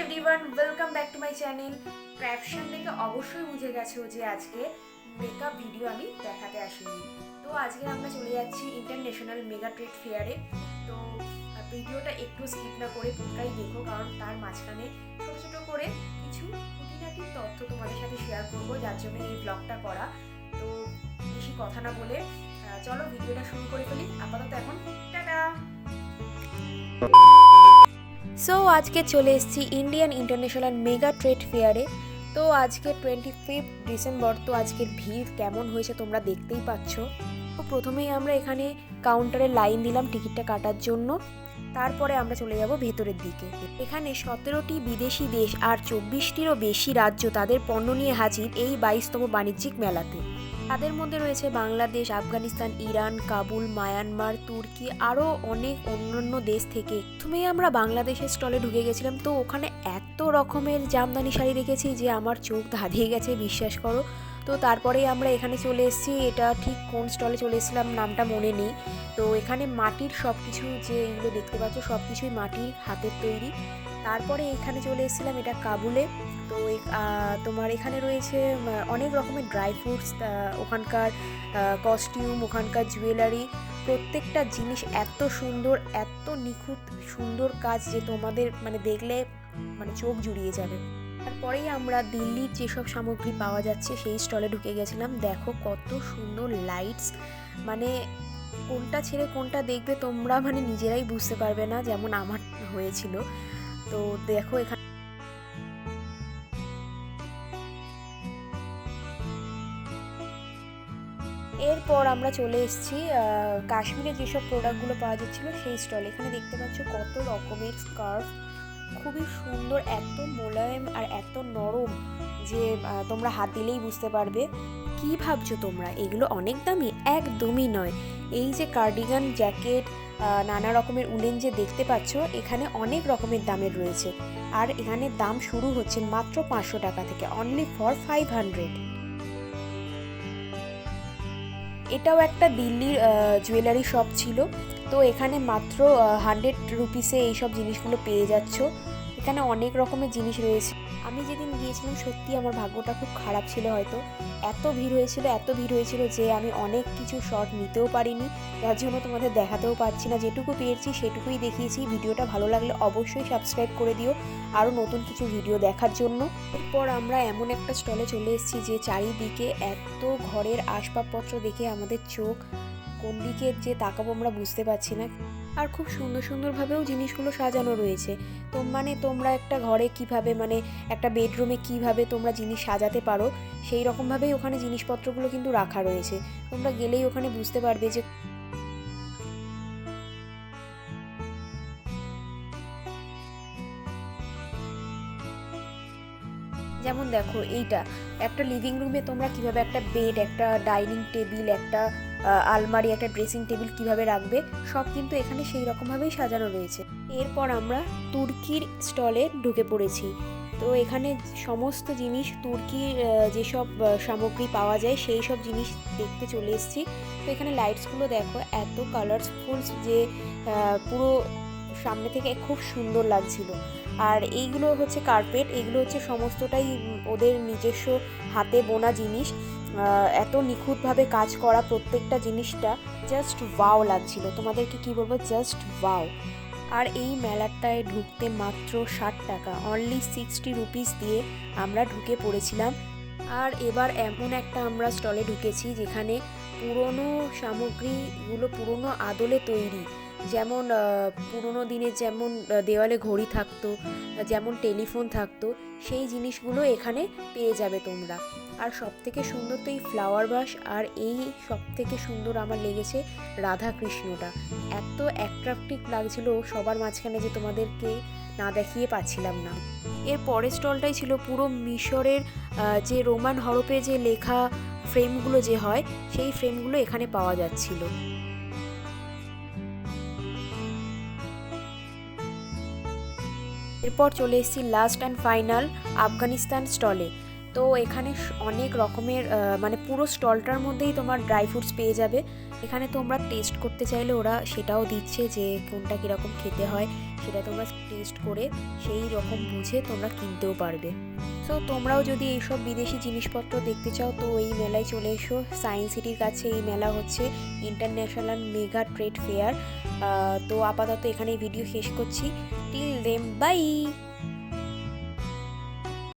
Everyone welcome back to my channel ক্র্যাপশন দেখে অবশ্যই বুঝে গেছো যে আজকে মেকআপ ভিডিও আমি দেখাতে আসিনি। তো আজকে আমরা চলে যাচ্ছি ইন্টারন্যাশনাল মেগা ট্রেড ফেয়ারে তো ভিডিওটা একটু স্কিপ না করে পুরোটাই দেখো, কারণ তার মাঝখানে ছোটো ছোটো করে কিছু খুঁটিনাটি তথ্য তোমাদের সাথে শেয়ার করব, যার জন্য এই ব্লগটা করা। তো বেশি কথা না বলে চলো ভিডিওটা শুরু করে ফেলি। আপাতত এখন, টাটা! সো আজকে চলে এসেছি ইন্ডিয়ান ইন্টারন্যাশনাল মেগা ট্রেড ফেয়ারে তো আজকে টোয়েন্টি ফিফথ ডিসেম্বর তো আজকের ভিড় কেমন হয়েছে তোমরা দেখতেই পাচ্ছ। তো প্রথমেই আমরা এখানে কাউন্টারে লাইন দিলাম টিকিটটা কাটার জন্য। তারপরে আমরা চলে যাব ভেতরের দিকে। এখানে সতেরোটি বিদেশি দেশ আর চব্বিশটিরও বেশি রাজ্য তাদের পণ্য নিয়ে হাজির এই বাইশতম বাণিজ্যিক মেলাতে। তাদের মধ্যে রয়েছে বাংলাদেশ, আফগানিস্তান, ইরান, কাবুল, মায়ানমার, তুর্কি, আরও অনেক অন্যান্য দেশ থেকে। প্রথমেই আমরা বাংলাদেশের স্টলে ঢুকে গেছিলাম, তো ওখানে এত রকমের জামদানি শাড়ি দেখেছি যে আমার চোখ ধাঁধিয়ে গেছে, বিশ্বাস করো। তো তারপরেই আমরা এখানে চলে এসেছি, এটা ঠিক কোন স্টলে চলে এসেছিলাম নামটা মনে নেই। তো এখানে মাটির সব কিছু যে এইগুলো দেখতে পাচ্ছ সব কিছুই মাটির হাতের তৈরি। তারপরে এখানে চলে এসেছিলাম এটা কাবুলে। তো তোমার এখানে রয়েছে অনেক রকমের ড্রাই ফ্রুটস ওখানকার কস্টিউম ওখানকার জুয়েলারি প্রত্যেকটা জিনিস এত সুন্দর, এত নিখুঁত, সুন্দর কাজ যে তোমাদের মানে দেখলে মানে চোখ জুড়িয়ে যাবে। তারপরেই আমরা দিল্লির যেসব সামগ্রী পাওয়া যাচ্ছে, সেই স্টলে ঢুকে গেছিলাম। দেখো কত সুন্দর লাইটস মানে কোনটা ছেড়ে কোনটা দেখবে তোমরা মানে নিজেরাই বুঝতে পারবে না, যেমন আমার হয়েছিল। তো দেখো এখানে এরপর আমরা চলে এসেছি কাশ্মীরে যেসব প্রোডাক্টগুলো পাওয়া যাচ্ছিল সেই স্টল এখানে দেখতে পাচ্ছ কত রকমের স্কার্ফ খুবই সুন্দর, এত মোলায়েম আর এত নরম যে তোমরা হাত দিলেই বুঝতে পারবে। কি ভাবছ তোমরা? এগুলো অনেক দামি? একদমই নয়। এই যে কার্ডিগান জ্যাকেট নানা রকমের উলেন যে দেখতে পাচ্ছ, এখানে অনেক রকমের দামের রয়েছে। আর এখানে দাম শুরু হচ্ছে মাত্র পাঁচশো টাকা থেকে অনলি ফর ফাইভ হান্ড্রেড এটাও একটা দিল্লির জুয়েলারি শপ ছিল। তো এখানে মাত্র হান্ড্রেড রুপিসে এইসব জিনিসগুলো পেয়ে যাচ্ছ। এখানে অনেক রকমের জিনিস রয়েছে। আমি যেদিন গিয়েছিলাম সত্যি আমার ভাগ্যটা খুব খারাপ ছিল হয়তো। এত ভিড় হয়েছিল, এত ভিড় হয়েছিল যে আমি অনেক কিছু শর্ট নিতেও পারিনি। যার জন্য তোমাদের দেখাতেও পারছি না। যেটুকু পেয়েছি সেটুকুই দেখিয়েছি। ভিডিওটা ভালো লাগলে অবশ্যই সাবস্ক্রাইব করে দিও আরও নতুন কিছু ভিডিও দেখার জন্য। এরপর আমরা এমন একটা স্টলে চলে এসেছি যে চারিদিকে এত ঘরের আসবাবপত্র দেখে আমাদের চোখ কোন দিকে যে তাকাবো আমরা বুঝতে পারছি না। আর খুব সুন্দর সুন্দরভাবেও জিনিসগুলো সাজানো রয়েছে। তো মানে তোমরা একটা ঘরে কীভাবে মানে একটা বেডরুমে কীভাবে তোমরা জিনিস সাজাতে পারো, সেই রকমভাবেই ওখানে জিনিসপত্রগুলো কিন্তু রাখা রয়েছে। তোমরা গেলেই ওখানে বুঝতে পারবে যে যেমন দেখো এইটা, একটা লিভিং রুমে তোমরা কীভাবে একটা বেড একটা ডাইনিং টেবিল একটা আলমারি, একটা ড্রেসিং টেবিল কীভাবে রাখবে, সব কিন্তু এখানে সেই রকমভাবেই সাজানো রয়েছে। এরপর আমরা তুর্কির স্টলে ঢুকে পড়েছি। তো এখানে সমস্ত জিনিস, তুর্কির যেসব সামগ্রী পাওয়া যায়, সেই সব জিনিস দেখতে চলে এসেছি। তো এখানে লাইটসগুলো দেখো, এত কালারফুল যে পুরো সামনে থেকে খুব সুন্দর লাগছিল। আর এইগুলো হচ্ছে কার্পেট এগুলো হচ্ছে সমস্তটাই ওদের নিজস্ব হাতে বোনা জিনিস। এত নিখুঁতভাবে কাজ করা প্রত্যেকটা জিনিসটা জাস্ট ওয়াও লাগছিল। তোমাদেরকে কি বলব? জাস্ট ওয়াও আর এই মেলাটায় ঢুকতে মাত্র ষাট টাকা। অনলি সিক্সটি রুপিস দিয়ে আমরা ঢুকে পড়েছিলাম। আর এবার এমন একটা আমরা স্টলে ঢুকেছি যেখানে পুরনো সামগ্রীগুলো পুরনো আদলে তৈরি। যেমন পুরনো দিনে যেমন দেওয়ালে ঘড়ি থাকতো, যেমন টেলিফোন থাকতো, সেই জিনিসগুলো এখানে পেয়ে যাবে তোমরা। আর সব থেকে সুন্দর তো এই ফ্লাওয়ার বাস আর এই সব থেকে সুন্দর আমার লেগেছে রাধা কৃষ্ণটা এত অ্যাট্রাকটিভ লাগছিল সবার মাঝখানে যে তোমাদেরকে না দেখিয়ে পাচ্ছিলাম না। এর পরের স্টলটাই ছিল পুরো মিশরের যে রোমান হরপে যে লেখা ফ্রেমগুলো যে হয়, সেই ফ্রেমগুলো এখানে পাওয়া যাচ্ছিল। এরপর চলে এসেছি লাস্ট অ্যান্ড ফাইনাল আফগানিস্তান স্টলে তো এখানে অনেক রকমের মানে পুরো স্টলটার মধ্যেই তোমার ড্রাই ফ্রুটস পেয়ে যাবে। এখানে তোমরা টেস্ট করতে চাইলে ওরা সেটাও দিচ্ছে যে কোনটা কীরকম খেতে হয়, সেটা তোমরা টেস্ট করে সেই রকম বুঝে তোমরা কিনতেও পারবে। তো তোমরাও যদি এইসব বিদেশি জিনিসপত্র দেখতে চাও, তো এই মেলায় চলে এসো। সায়েন্স সিটির কাছে এই মেলা হচ্ছে ইন্টারন্যাশনাল মেগা ট্রেড ফেয়ার তো আপাতত এখানে ভিডিও শেষ করছি। Till them by